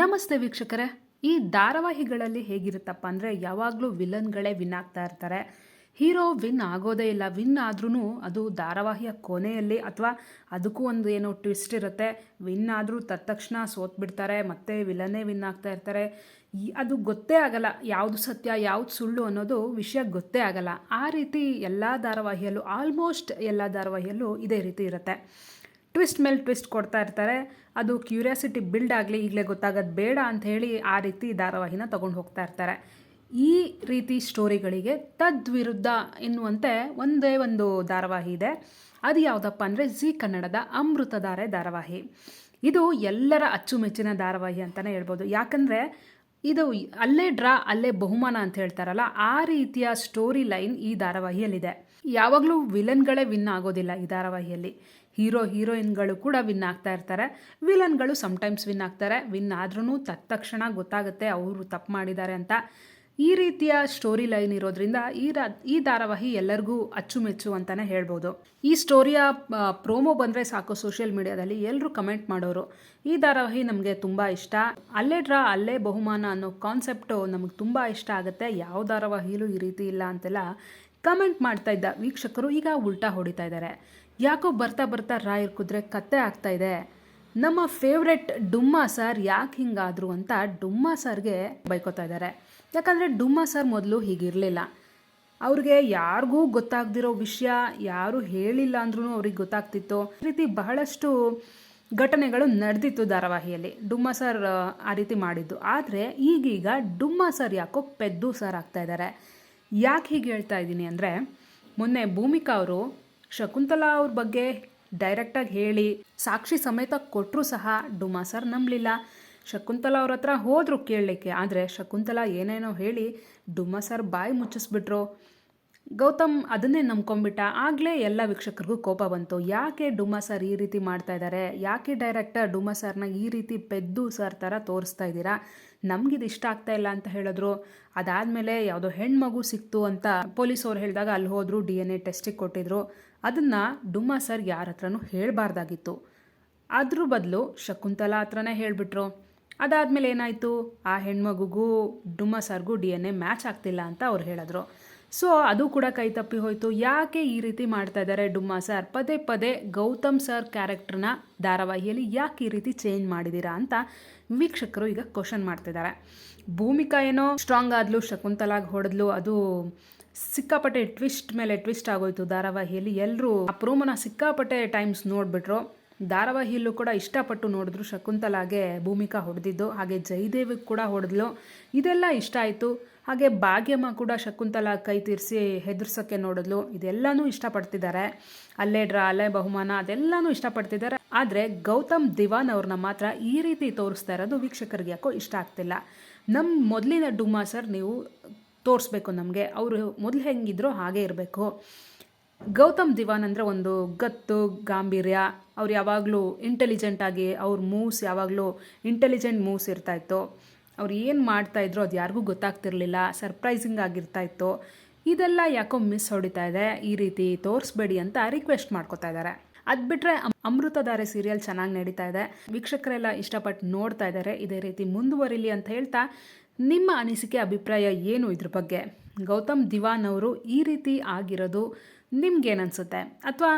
ನಮಸ್ತೆ ವೀಕ್ಷಕರೇ. ಈ ಧಾರಾವಾಹಿಗಳಲ್ಲಿ ಹೇಗಿರುತ್ತಪ್ಪ ಅಂದರೆ ಯಾವಾಗಲೂ ವಿಲನ್ಗಳೇ ವಿನ್ ಆಗ್ತಾ ಇರ್ತಾರೆ. ಹೀರೋ ವಿನ್ ಆಗೋದೇ ಇಲ್ಲ. ವಿನ್ ಆದ್ರೂ ಅದು ಧಾರಾವಾಹಿಯ ಕೊನೆಯಲ್ಲಿ ಅಥವಾ ಅದಕ್ಕೂ ಒಂದು ಏನು ಟ್ವಿಸ್ಟ್ ಇರುತ್ತೆ. ವಿನ್ ಆದರೂ ತತ್ತಕ್ಷಣ ಸೋತ್ಬಿಡ್ತಾರೆ. ಮತ್ತೆ ವಿಲನ್ನೇ ವಿನ್ ಆಗ್ತಾ ಇರ್ತಾರೆ. ಅದು ಗೊತ್ತೇ ಆಗಲ್ಲ ಯಾವುದು ಸತ್ಯ, ಯಾವುದು ಸುಳ್ಳು ಅನ್ನೋದು ವಿಷಯ ಗೊತ್ತೇ ಆಗಲ್ಲ. ಆ ರೀತಿ ಎಲ್ಲ ಧಾರಾವಾಹಿಯಲ್ಲೂ ಆಲ್ಮೋಸ್ಟ್ ಎಲ್ಲ ಧಾರಾವಾಹಿಯಲ್ಲೂ ಇದೇ ರೀತಿ ಇರುತ್ತೆ. ಟ್ವಿಸ್ಟ್ ಮೇಲೆ ಟ್ವಿಸ್ಟ್ ಕೊಡ್ತಾ ಇರ್ತಾರೆ. ಅದು ಕ್ಯೂರಿಯಾಸಿಟಿ ಬಿಲ್ಡ್ ಆಗಲಿ ಈಗಲೇ ಗೊತ್ತಾಗೋದು ಬೇಡ ಅಂತ ಹೇಳಿ ಆ ರೀತಿ ಧಾರಾವಾಹಿನ ತೊಗೊಂಡು ಹೋಗ್ತಾ ಇರ್ತಾರೆ. ಈ ರೀತಿ ಸ್ಟೋರಿಗಳಿಗೆ ತದ್ವಿರುದ್ಧ ಎನ್ನುವಂತೆ ಒಂದೇ ಒಂದು ಧಾರಾವಾಹಿ ಇದೆ. ಅದು ಯಾವುದಪ್ಪ ಅಂದರೆ ಜಿ ಕನ್ನಡದ ಅಮೃತಧಾರೆ ಧಾರಾವಾಹಿ. ಇದು ಎಲ್ಲರ ಅಚ್ಚುಮೆಚ್ಚಿನ ಧಾರಾವಾಹಿ ಅಂತಲೇ ಹೇಳ್ಬೋದು. ಯಾಕಂದರೆ ಇದು ಅಲ್ಲೇ ಡ್ರಾ, ಅಲ್ಲೇ ಬಹುಮಾನ ಅಂತ ಹೇಳ್ತಾರಲ್ಲ, ಆ ರೀತಿಯ ಸ್ಟೋರಿ ಲೈನ್ ಈ ಧಾರಾವಾಹಿಯಲ್ಲಿದೆ. ಯಾವಾಗಲೂ ವಿಲನ್ಗಳೇ ವಿನ್ ಆಗೋದಿಲ್ಲ ಈ ಧಾರಾವಾಹಿಯಲ್ಲಿ. ಹೀರೋ, ಹೀರೋಯಿನ್ಗಳು ಕೂಡ ವಿನ್ ಆಗ್ತಾ ಇರ್ತಾರೆ. ವಿಲನ್ಗಳು ಸಮ್ಟೈಮ್ಸ್ ವಿನ್ ಆಗ್ತಾರೆ. ವಿನ್ ಆದ್ರೂ ತತ್ಕ್ಷಣ ಗೊತ್ತಾಗುತ್ತೆ ಅವರು ತಪ್ಪು ಮಾಡಿದ್ದಾರೆ ಅಂತ. ಈ ರೀತಿಯ ಸ್ಟೋರಿ ಲೈನ್ ಇರೋದ್ರಿಂದ ಈ ರಾ, ಈ ಧಾರಾವಾಹಿ ಎಲ್ಲರಿಗೂ ಅಚ್ಚುಮೆಚ್ಚು ಅಂತಲೇ ಹೇಳ್ಬೋದು. ಈ ಸ್ಟೋರಿಯ ಪ್ರೋಮೋ ಬಂದರೆ ಸಾಕು ಸೋಷಿಯಲ್ ಮೀಡಿಯಾದಲ್ಲಿ ಎಲ್ಲರೂ ಕಮೆಂಟ್ ಮಾಡೋರು. ಈ ಧಾರಾವಾಹಿ ನಮಗೆ ತುಂಬ ಇಷ್ಟ. ಅಲ್ಲೇ ಡ್ರಾ, ಅಲ್ಲೇ ಬಹುಮಾನ ಅನ್ನೋ ಕಾನ್ಸೆಪ್ಟು ನಮಗೆ ತುಂಬ ಇಷ್ಟ ಆಗುತ್ತೆ. ಯಾವ ಧಾರಾವಾಹಿಲೂ ಈ ರೀತಿ ಇಲ್ಲ ಅಂತೆಲ್ಲ ಕಮೆಂಟ್ ಮಾಡ್ತಾ ಇದ್ದ ವೀಕ್ಷಕರು ಈಗ ಉಲ್ಟಾ ಹೊಡಿತಾ ಇದ್ದಾರೆ ಯಾಕೋ ಬರ್ತಾ ಬರ್ತಾ ರಾಯರ್ ಕುದ್ರೆ ಕತ್ತೆ ಆಗ್ತಾ ಇದೆ. ನಮ್ಮ ಫೇವ್ರೆಟ್ ಡುಮ್ಮ ಸರ್ ಯಾಕೆ ಹಿಂಗಾದ್ರು ಅಂತ ಡುಮ್ಮ ಸರ್ಗೆ ಬೈಕೋತಾ ಇದ್ದಾರೆ ಯಾಕಂದರೆ ಡುಮ್ಮ ಸರ್ ಮೊದಲು ಹೀಗಿರಲಿಲ್ಲ. ಅವ್ರಿಗೆ ಯಾರಿಗೂ ಗೊತ್ತಾಗದಿರೋ ವಿಷಯ, ಯಾರು ಹೇಳಿಲ್ಲ ಅಂದ್ರೂ ಅವ್ರಿಗೆ ಗೊತ್ತಾಗ್ತಿತ್ತು. ಈ ರೀತಿ ಬಹಳಷ್ಟು ಘಟನೆಗಳು ನಡೆದಿತ್ತು ಧಾರಾವಾಹಿಯಲ್ಲಿ. ಡುಮ್ಮ ಸರ್, ಆ ರೀತಿ ಮಾಡಿದ್ದು. ಆದರೆ ಈಗೀಗ ಡುಮ್ಮ ಸರ್ ಯಾಕೋ ಪೆದ್ದು ಸರ್ ಆಗ್ತಾ ಇದ್ದಾರೆ ಯಾಕೆ ಹೀಗೆ ಹೇಳ್ತಾ ಇದ್ದೀನಿ ಅಂದರೆ, ಮೊನ್ನೆ ಭೂಮಿಕಾ ಅವರು ಶಕುಂತಲಾ ಅವ್ರ ಬಗ್ಗೆ ಡೈರೆಕ್ಟಾಗಿ ಹೇಳಿ, ಸಾಕ್ಷಿ ಸಮೇತ ಕೊಟ್ಟರು ಸಹ ಡುಮ್ಮ ಸರ್ ನಂಬಲಿಲ್ಲ. ಶಕುಂತಲಾ ಅವ್ರ ಹತ್ರ ಹೋದರು ಕೇಳಲಿಕ್ಕೆ, ಆದರೆ ಶಕುಂತಲಾ ಏನೇನೋ ಹೇಳಿ ಡುಮ್ಮ ಸರ್ ಬಾಯಿ ಮುಚ್ಚಿಸ್ಬಿಟ್ರು. ಗೌತಮ್ ಅದನ್ನೇ ನಂಬ್ಕೊಂಬಿಟ್ಟ ಆಗಲೇ ಎಲ್ಲ ವೀಕ್ಷಕರಿಗೂ ಕೋಪ ಬಂತು. ಯಾಕೆ ಡುಮ್ಮ ಸರ್ ಈ ರೀತಿ ಮಾಡ್ತಾ ಇದ್ದಾರೆ ಯಾಕೆ ಡೈರೆಕ್ಟರ್ ಡುಮ್ಮ ಸರ್ನ ಈ ರೀತಿ ಪೆದ್ದು ಸರ್ ಥರ ತೋರಿಸ್ತಾ ಇದ್ದೀರಾ? ನಮಗಿದು ಇಷ್ಟ ಆಗ್ತಾ ಇಲ್ಲ ಅಂತ ಹೇಳಿದ್ರು. ಅದಾದಮೇಲೆ ಯಾವುದೋ ಹೆಣ್ಮಗು ಸಿಕ್ತು ಅಂತ ಪೊಲೀಸ್ ಅವ್ರು ಹೇಳಿದಾಗ ಅಲ್ಲಿ ಹೋದರು, ಡಿ ಎನ್ ಎ ಟೆಸ್ಟಿಗೆ ಕೊಟ್ಟಿದ್ರು. ಅದನ್ನು ಡುಮ್ಮ ಸರ್ ಯಾರ ಹತ್ರನೂ ಹೇಳಬಾರ್ದಾಗಿತ್ತು. ಅದ್ರ ಬದಲು ಶಕುಂತಲಾ ಹತ್ರನೇ ಹೇಳಿಬಿಟ್ರು. ಅದಾದಮೇಲೆ ಏನಾಯಿತು? ಆ ಹೆಣ್ಮಗುಗೂ ಡುಮ್ಮ ಸರ್ಗೂ ಡಿ ಎನ್ ಎ ಮ್ಯಾಚ್ ಆಗ್ತಿಲ್ಲ ಅಂತ ಅವ್ರು ಹೇಳಿದ್ರು. ಸೊ, ಅದು ಕೂಡ ಕೈ ತಪ್ಪಿ ಹೋಯಿತು. ಯಾಕೆ ಈ ರೀತಿ ಮಾಡ್ತಾ ಇದ್ದಾರೆ ಡುಮ್ಮ ಸರ್? ಪದೇ ಪದೇ ಗೌತಮ್ ಸರ್ ಕ್ಯಾರೆಕ್ಟರ್ನ ಧಾರಾವಾಹಿಯಲ್ಲಿ ಯಾಕೆ ಈ ರೀತಿ ಚೇಂಜ್ ಮಾಡಿದ್ದೀರಾ ಅಂತ ವೀಕ್ಷಕರು ಈಗ ಕ್ವಶನ್ ಮಾಡ್ತಿದ್ದಾರೆ. ಭೂಮಿಕಾ ಏನೋ ಸ್ಟ್ರಾಂಗ್ ಆದಲು, ಶಕುಂತಲಾಗಿ ಹೊಡೆದ್ಲು, ಅದು ಸಿಕ್ಕಾಪಟ್ಟೆ ಟ್ವಿಸ್ಟ್ ಮೇಲೆ ಟ್ವಿಸ್ಟ್ ಆಗೋಯ್ತು ಧಾರಾವಾಹಿಯಲ್ಲಿ. ಎಲ್ಲರೂ ಆ ಪ್ರೋಮನ ಸಿಕ್ಕಾಪಟ್ಟೆ ಟೈಮ್ಸ್ ನೋಡಿಬಿಟ್ರು. ಧಾರಾವಾಹಿಯಲ್ಲೂ ಕೂಡ ಇಷ್ಟಪಟ್ಟು ನೋಡಿದ್ರು. ಶಕುಂತಲಾಗೆ ಭೂಮಿಕಾ ಹೊಡೆದಿದ್ದು, ಹಾಗೆ ಜಯದೇವಿಗೆ ಕೂಡ ಹೊಡೆದ್ಲು. ಇದೆಲ್ಲ ಇಷ್ಟ ಆಯಿತು. ಹಾಗೆ ಭಾಗ್ಯಮ್ಮ ಕೂಡ ಶಕುಂತಲಾ ಕೈ ತೀರಿಸಿ ಹೆದರ್ಸೋಕ್ಕೆ ನೋಡಿದ್ಲು. ಇದೆಲ್ಲನೂ ಇಷ್ಟಪಡ್ತಿದ್ದಾರೆ. ಅಲ್ಲೇ ಡ್ರಾ, ಅಲ್ಲೇ ಬಹುಮಾನ, ಅದೆಲ್ಲನೂ ಇಷ್ಟಪಡ್ತಿದ್ದಾರೆ. ಆದರೆ ಗೌತಮ್ ದಿವಾನ್ ಅವ್ರನ್ನ ಮಾತ್ರ ಈ ರೀತಿ ತೋರಿಸ್ತಾ ಇರೋದು ವೀಕ್ಷಕರಿಗೆ ಯಾಕೋ ಇಷ್ಟ ಆಗ್ತಿಲ್ಲ. ನಮ್ಮ ಮೊದಲಿನ ಡುಮ್ಮ ಸರ್ ನೀವು ತೋರಿಸ್ಬೇಕು ನಮಗೆ. ಅವರು ಮೊದಲು ಹೆಂಗಿದ್ರೋ ಹಾಗೆ ಇರಬೇಕು. ಗೌತಮ್ ದಿವಾನ್ ಅಂದರೆ ಒಂದು ಗತ್ತು, ಗಾಂಭೀರ್ಯ. ಅವ್ರು ಯಾವಾಗಲೂ ಇಂಟೆಲಿಜೆಂಟಾಗಿ ಅವ್ರ ಮೂವ್ಸ್ ಯಾವಾಗಲೂ ಇಂಟೆಲಿಜೆಂಟ್ ಮೂವ್ಸ್ ಇರ್ತಾಯಿತ್ತು. ಅವ್ರು ಏನು ಮಾಡ್ತಾಯಿದ್ರು ಅದು ಯಾರಿಗೂ ಗೊತ್ತಾಗ್ತಿರ್ಲಿಲ್ಲ ಸರ್ಪ್ರೈಸಿಂಗ್ ಆಗಿರ್ತಾ ಇತ್ತು ಇದೆಲ್ಲ ಯಾಕೋ ಮಿಸ್ ಹೊಡಿತಾ ಇದೆ, ಈ ರೀತಿ ತೋರಿಸ್ಬೇಡಿ ಅಂತ ರಿಕ್ವೆಸ್ಟ್ ಮಾಡ್ಕೋತಾ ಇದ್ದಾರೆ ಅದು ಬಿಟ್ಟರೆ ಅಮೃತಧಾರೆ ಸೀರಿಯಲ್ ಚೆನ್ನಾಗಿ ನಡೀತಾ ಇದೆ. ವೀಕ್ಷಕರೆಲ್ಲ ಇಷ್ಟಪಟ್ಟು ನೋಡ್ತಾ ಇದ್ದಾರೆ ಇದೇ ರೀತಿ ಮುಂದುವರಿಲಿ ಅಂತ ಹೇಳ್ತಾ ನಿಮ್ಮ ಅನಿಸಿಕೆ, ಅಭಿಪ್ರಾಯ ಏನು ಇದ್ರ ಬಗ್ಗೆ? ಗೌತಮ್ ದಿವಾನ್ ಅವರು ಈ ರೀತಿ ಆಗಿರೋದು ನಿಮ್ಗೇನನ್ಸುತ್ತೆ? ಅಥವಾ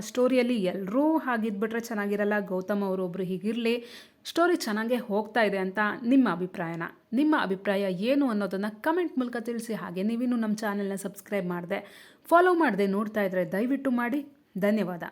ಸ್ಟೋರಿಯಲ್ಲಿ ಎಲ್ಲರೂ ಹಾಗಿದ್ಬಿಟ್ರೆ ಚೆನ್ನಾಗಿರಲ್ಲ, ಗೌತಮ್ ಅವರು ಒಬ್ಬರು ಹೀಗಿರಲಿ, ಸ್ಟೋರಿ ಚೆನ್ನಾಗೇ ಹೋಗ್ತಾ ಇದೆ ಅಂತ ನಿಮ್ಮ ಅಭಿಪ್ರಾಯನ? ನಿಮ್ಮ ಅಭಿಪ್ರಾಯ ಏನು ಅನ್ನೋದನ್ನು ಕಮೆಂಟ್ ಮೂಲಕ ತಿಳಿಸಿ, ಹಾಗೆ ನೀವಿನ್ನೂ ನಮ್ಮ ಚಾನೆಲ್ನ ಸಬ್ಸ್ಕ್ರೈಬ್ ಮಾಡಿದೆ, ಫಾಲೋ ಮಾಡಿದೆ ನೋಡ್ತಾ ಇದ್ದರೆ ದಯವಿಟ್ಟು ಮಾಡಿ. ಧನ್ಯವಾದ.